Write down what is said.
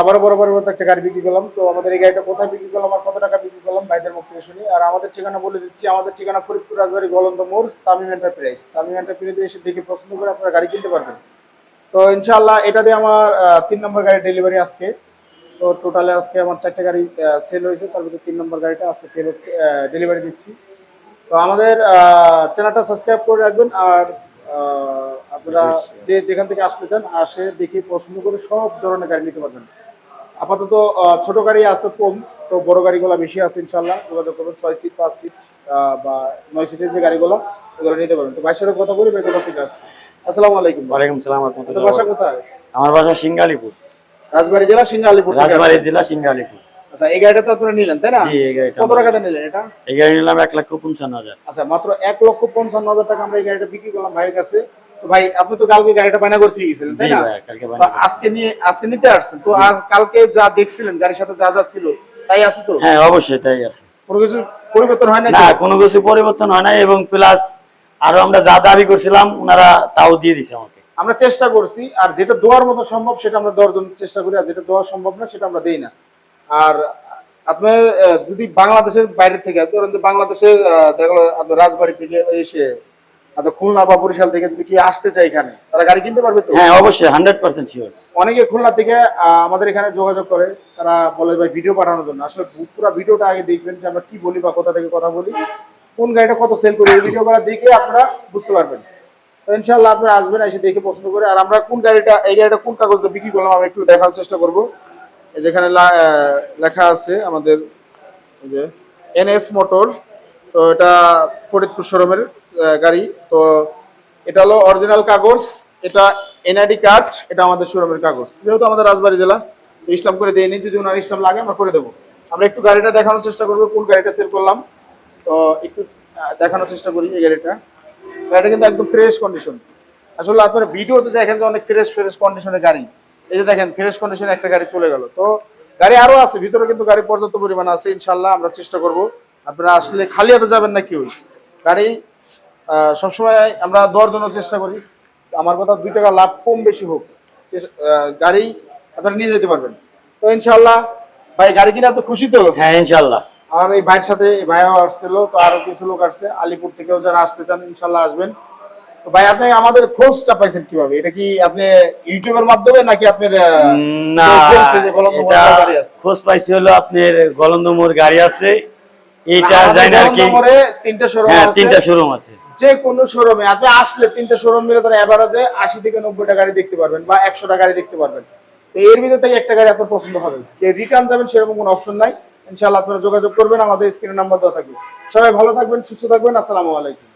আবার বরাবর মতো একটা গাড়ি বিক্রি করলাম। তো আমাদের এই গাড়িটা কোথায় বিক্রি করলাম আর কত টাকা বিক্রি করলাম ভাইদের মুখ থেকে শুনি। আর আমাদের ঠিকানা বলে দিচ্ছি, আমাদের ঠিকানা ফরিদপুর, রাজবাড়ি, গলন্দ মোড়, তামিম এন্টারপ্রাইজ। তামিম এন্টারপ্রাইজে এসে দেখে পছন্দ করে আপনারা গাড়ি কিনতে পারবেন। তো ইনশাআল্লাহ এটা দিয়ে আমার তিন নম্বর গাড়ি ডেলিভারি আজকে। তো টোটালে আজকে আমার চারটে গাড়ি সেল হয়েছে। তার ভিতরে তিন নম্বর গাড়িটা আজকে সেল হচ্ছে ডেলিভারি দিচ্ছি। তো আমাদের চ্যানেলটা সাবস্ক্রাইব করে রাখবেন। আর আপনারা যে যেখান থেকে আসতে চান আসে দেখে পছন্দ করে সব ধরনের গাড়ি নিতে পারবেন। আপাতত ছোট গাড়ি আছে কম তো বড় গাড়িগুলো বেশি আছে ইনশাল্লাহ যোগাযোগ করবেন ছয় সিট পাঁচ সিট বা নয় সিটের যে গাড়িগুলো ওগুলো নিতে পারবেন। তো ভাইয়ের সাথে কথা বলি ভাই কোথা থেকে আসছে? আসসালামু আলাইকুম ওয়ালাইকুম সালাম আপনার বাসা কোথায়? আমার বাসা সিঙ্গালিপুর। রাজবাড়ী জেলা থেকে রাজবাড়ি। জেলা সিঙ্গালিপুর। আচ্ছা এই গাড়িটা তো আপনারা নিলেন তাই না? জি এই গাড়িটা কত টাকাতে নিলেন এটা? এই গাড়ি নিলাম এক লক্ষ পঞ্চান্ন হাজার। আচ্ছা মাত্র এক লক্ষ পঞ্চান্ন হাজার টাকা আমরা এই গাড়িটা বিক্রি করলাম ভাইয়ের কাছে। তো ভাই আপনি তো কালকে গাড়িটা বায়না করতে গিয়েছিলেন তাই না? ভাই কালকে তো বানিয়ে আজকে নিয়ে আজকে নিতে আসছেন? তো আজ কালকে যা দেখছিলেন গাড়ির সাথে যা যা ছিল তাই আছে তো? হ্যাঁ অবশ্যই তাই আছে। কোনো কিছু পরিবর্তন হয় না না কোনো কিছু পরিবর্তন হয় নাই এবং প্লাস আরও আমরা যা দাবি করছিলাম ওনারা তাও দিয়ে দিছে আমাকে। আমরা চেষ্টা করছি আর যেটা দেওয়ার মতো সম্ভব সেটা আমরা দেওয়ার জন্য চেষ্টা করি আর যেটা দেওয়া সম্ভব না সেটা আমরা দেই না। আর আপনি যদি বাংলাদেশের বাইরে থেকে ধরেন যে বাংলাদেশের দেখা গেলো আপনার রাজবাড়ি থেকে এসে আপনার খুলনা বা বরিশাল থেকে যদি কি আসতে চায় এখানে তারা গাড়ি কিনতে পারবে তো? হ্যাঁ অবশ্যই হান্ড্রেড পার্সেন্ট শিওর অনেকে খুলনা থেকে আমাদের এখানে যোগাযোগ করে তারা বলে ভাই ভিডিও পাঠানোর জন্য। আসলে পুরো ভিডিওটা আগে দেখবেন যে আমরা কি বলি বা কোথা থেকে কথা বলি কোন গাড়িটা কত সেল করি এই ভিডিওগুলো দেখে আপনারা বুঝতে পারবেন। তো ইনশাল্লাহ আপনারা আসবেন এসে দেখে পছন্দ করে আর আমরা কোন গাড়িটা এই গাড়িটা কোন কাগজ দিয়ে বিক্রি করলাম আমরা একটু দেখার চেষ্টা করব। যেখানে লেখা আছে আমাদের যে এনএস মোটর, তো এটা ফরিদপুর শোরুমের গাড়ি। তো এটা হলো অরিজিনাল কাগজ, এটা এনআইডি কার্ড, এটা আমাদের শোরুমের কাগজ। যেহেতু আমাদের রাজবাড়ি জেলা স্টাম্প করে দিয়ে দেয়নি, যদি ওনার স্টাম্প লাগে আমরা করে দেবো। আমরা একটু গাড়িটা দেখানোর চেষ্টা করব, কোন গাড়িটা সেল করলাম। তো একটু দেখানোর চেষ্টা করি এই গাড়িটা। গাড়িটা কিন্তু একদম ফ্রেশ কন্ডিশন আসলে আপনারা ভিডিওতে দেখেন যে অনেক ফ্রেশ ফ্রেশ কন্ডিশনের গাড়ি। এই যে দেখেন ফ্রেশ কন্ডিশনে একটা গাড়ি চলে গেল। তো গাড়ি আরও আছে ভিতরে কিন্তু গাড়ি পর্যাপ্ত পরিমাণ আছে ইনশাল্লাহ আমরা চেষ্টা করব। আপনারা আসলে খালি হাতে যাবেন না কেউ। গাড়ি সবসময় আমরা দেওয়ার জন্য চেষ্টা করি। আমার কথা দুই টাকা লাভ কম বেশি হোক গাড়ি আপনারা নিয়ে যেতে পারবেন। তো ইনশাল্লাহ ভাই গাড়ি কিনা তো খুশি তো? হ্যাঁ ইনশাল্লাহ আর এই ভাইয়ের সাথে ভাইও আসছিল তো আরও কিছু লোক আসছে। আলিপুর থেকেও যারা আসতে চান ইনশাল্লাহ আসবেন। তো ভাই আপনি আমাদের খোঁজটা পাইছেন কীভাবে? এটা কি আপনি ইউটিউবের মাধ্যমে নাকি আপনার না যে? খোঁজ পাইছি হলো আপনার গলন্দমোর গাড়ি আছে। এইটা জানি আর কি। তিনটা শোরুম হ্যাঁ আছে। তিনটা শোরুম আছে। যে কোনো শোরুমে আপনি আসলে তিনটা শোরুম মিলে তারা এভারেজে আশি থেকে নব্বইটা গাড়ি দেখতে পারবেন বা একশোটা গাড়ি দেখতে পারবেন। তো এর ভিতর থেকে একটা গাড়ি আপনার পছন্দ হবে। রিটার্ন যাবেন সেরকম কোনো অপশন নাই। ইনশাআল্লাহ আপনারা যোগাযোগ করবেন আমাদের স্ক্রিনে নাম্বার দেওয়া থাকবে। সবাই ভালো থাকবেন সুস্থ থাকবেন। আসসালামু আলাইকুম।